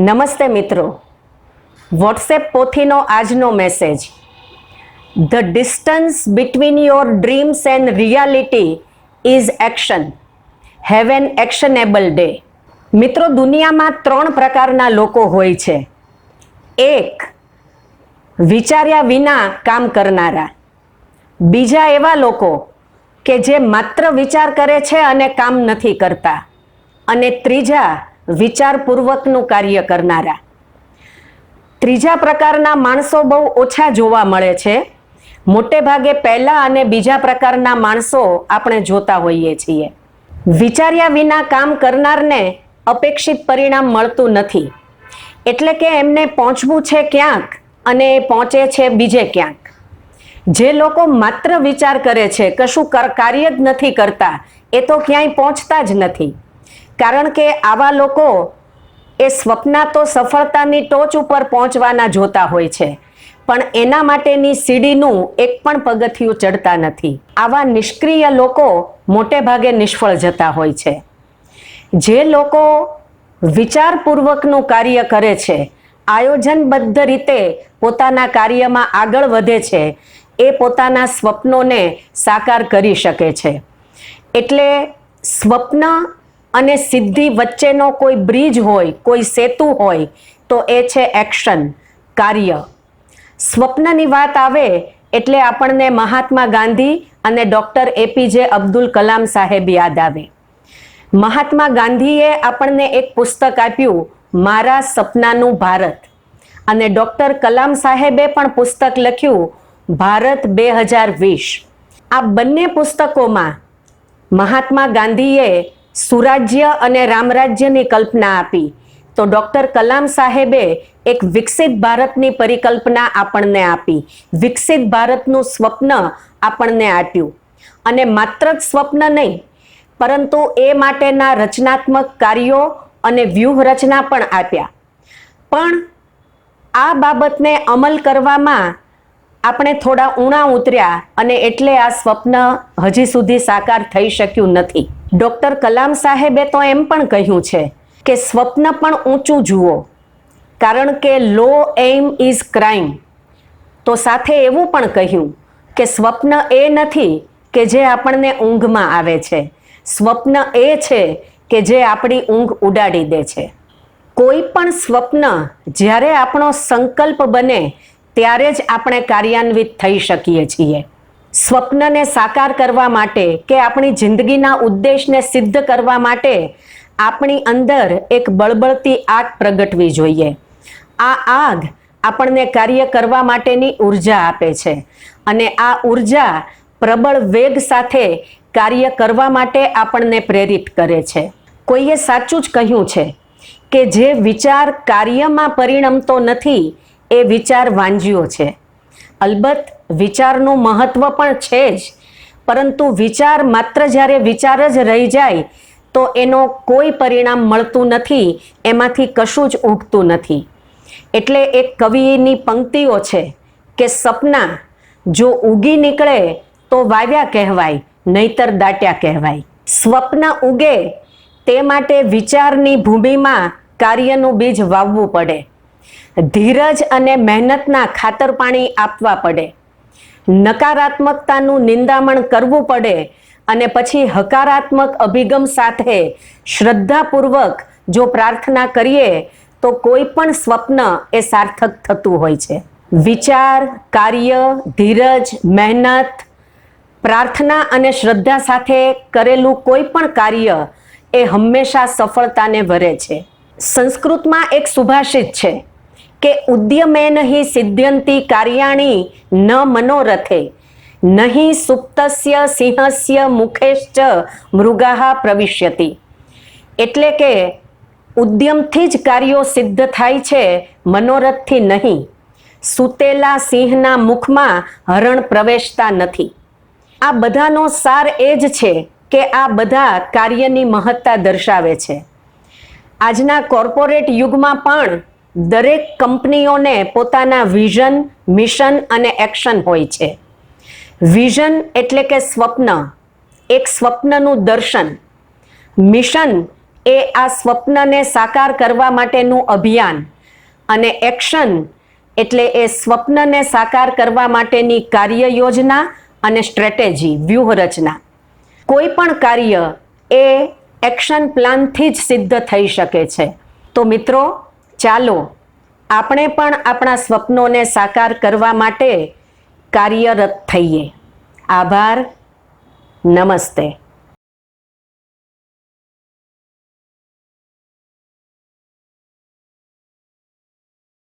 નમસ્તે મિત્રો. વોટ્સએપ પોથીનો આજનો message the distance between your dreams and reality is action have an actionable day મિત્રો, દુનિયામાં ત્રણ પ્રકારના લોકો હોય છે. એક, વિચાર્યા વિના કામ કરનારા. બીજા એવા લોકો કે જે માત્ર વિચાર કરે છે અને કામ નથી કરતા. અને ત્રીજા વિચારપૂર્વકનું કાર્ય કરનારા. ત્રીજા પ્રકારના માણસો બહુ ઓછા જોવા મળે છે. મોટે ભાગે પહેલા અને બીજા પ્રકારના માણસો આપણે જોતા હોઈએ છીએ. વિચાર્યા વિના કામ કરનારને અપેક્ષિત પરિણામ મળતું નથી. એટલે કે એમને પહોંચવું છે ક્યાંક અને એ પહોંચે છે બીજે ક્યાંક. જે લોકો માત્ર વિચાર કરે છે, કશું કર- કાર્ય જ નથી કરતા, એ તો ક્યાંય પહોંચતા જ નથી. કારણ કે આવા લોકો એ સ્વપ્ના તો સફળતાની ટોચ ઉપર પહોંચવાના જોતા હોય છે. પણ એના માટેની સીડીનું એક પણ પગથિયું ચડતા નથી. આવા નિષ્ક્રિય લોકો મોટે ભાગે નિષ્ફળ જતા હોય છે. જે લોકો વિચારપૂર્વકનું કાર્ય કરે છે, આયોજનબદ્ધ રીતે પોતાના કાર્યમાં આગળ વધે છે, એ પોતાના સ્વપ્નોને સાકાર કરી શકે છે. એટલે સ્વપ્ન અને સિદ્ધિ વચ્ચેનો કોઈ બ્રિજ હોય, કોઈ સેતુ હોય, તો એ છે એક્શન, કાર્ય. સ્વપ્નની વાત આવે એટલે આપણને મહાત્મા ગાંધી અને ડૉક્ટર એપીજે અબ્દુલ કલામ સાહેબ યાદ આવે. મહાત્મા ગાંધીએ આપણને એક પુસ્તક આપ્યું, મારા સપનાનું ભારત. અને ડૉક્ટર કલામ સાહેબે પણ પુસ્તક લખ્યું, ભારત બે હજાર વીસ. આ બંને પુસ્તકોમાં મહાત્મા ગાંધીએ સુરાજ્ય અને રામરાજ્યની કલ્પના આપી. તો ડૉક્ટર કલામ સાહેબે એક વિકસિત ભારતની પરિકલ્પના આપણને આપી. વિકસિત ભારતનું સ્વપ્ન આપણને આપ્યું. અને માત્ર જ સ્વપ્ન નહીં, પરંતુ એ માટેના રચનાત્મક કાર્યો અને વ્યૂહરચના પણ આપ્યા. પણ આ બાબતને અમલ કરવામાં આપણે થોડા ઊણા ઉતર્યા અને એટલે આ સ્વપ્ન હજી સુધી સાકાર થઈ શક્યું નથી. ડૉક્ટર કલામ સાહેબે તો એમ પણ કહ્યું છે કે સ્વપ્ન પણ ઊંચું જુઓ. કારણ કે લો એમ ઇઝ ક્રાઇમ તો સાથે એવું પણ કહ્યું કે સ્વપ્ન એ નથી કે જે આપણને ઊંઘમાં આવે છે. સ્વપ્ન એ છે કે જે આપણી ઊંઘ ઉડાડી દે છે. કોઈ પણ સ્વપ્ન જ્યારે આપણો સંકલ્પ બને, ત્યારે જ આપણે કાર્યાન્વિત થઈ શકીએ છીએ. સ્વપ્નને સાકાર કરવા માટે કે આપણી જિંદગીના ઉદ્દેશને સિદ્ધ કરવા માટે આપણી અંદર એક બળબળતી આગ પ્રગટવી જોઈએ. આ આગ આપણને કાર્ય કરવા માટેની ઊર્જા આપે છે અને આ ઊર્જા પ્રબળ વેગ સાથે કાર્ય કરવા માટે આપણને પ્રેરિત કરે છે. કોઈએ સાચું જ કહ્યું છે કે જે વિચાર કાર્યમાં પરિણમતો નથી, એ વિચાર વાંજ્યો છે. અલબત્ત વિચારનું મહત્વ પણ છે જ. પરંતુ વિચાર માત્ર જ્યારે વિચાર જ રહી જાય, તો એનો કોઈ પરિણામ મળતું નથી, એમાંથી કશું જ ઉગતું નથી. એટલે એક કવિની પંક્તિઓ છે કે સપના, જો ઉગી નીકળે, તો વાવ્યા કહેવાય, નહીતર દાટ્યા કહેવાય. સ્વપ્ન ઉગે, તે માટે વિચારની ભૂમિમાં કાર્યનું બીજ વાવવું પડે. ધીરજ અને મહેનતના ખાતર પાણી આપવા પડે. નકારાત્મકતાનું નિંદામણ કરવું પડે અને પછી હકારાત્મક અભિગમ સાથે શ્રદ્ધાપૂર્વક જો પ્રાર્થના કરીએ, તો કોઈ પણ સ્વપ્ન એ સાર્થક થતું હોય છે. વિચાર, કાર્ય, ધીરજ, મહેનત, પ્રાર્થના અને શ્રદ્ધા સાથે કરેલું કોઈ પણ કાર્ય એ હંમેશા સફળતાને વરે છે. સંસ્કૃતમાં એક સુભાષિત છે. કે ઉદ્યમેન હિ સિદ્ધ્યંતી કાર્યાણી ન મનોરથે. નહીં સુપ્તસ્ય સિંહસ્ય મુખેશ્ચ મૃગાહ પ્રવિશ્યતિ. એટલે કે ઉદ્યમથી જ કાર્યો સિદ્ધ થાય છે મનોરથથી નહીં. સૂતેલા સિંહના મુખમાં હરણ પ્રવેશતા નથી. આ બધાનો સાર એ જ છે કે આ બધા કાર્યની મહત્તા દર્શાવે છે. આજના કોર્પોરેટ યુગમાં પણ દરેક કંપનીઓને પોતાના વિઝન, મિશન અને એક્શન હોય છે. વિઝન એટલે કે સ્વપ્ન. એક સ્વપ્નનું દર્શન. મિશન એ આ સ્વપ્નને સાકાર કરવા માટેનું અભિયાન અને એક્શન એટલે એ સ્વપ્નને સાકાર કરવા માટેની કાર્ય યોજના અને સ્ટ્રેટેજી, વ્યૂહરચના. કોઈ પણ કાર્ય એ એક્શન પ્લાનથી જ સિદ્ધ થઈ શકે છે. તો મિત્રો ચાલો આપણે પણ આપણા સ્વપ્નોને સાકાર કરવા માટે કાર્યરત થઈએ. આભાર. નમસ્તે.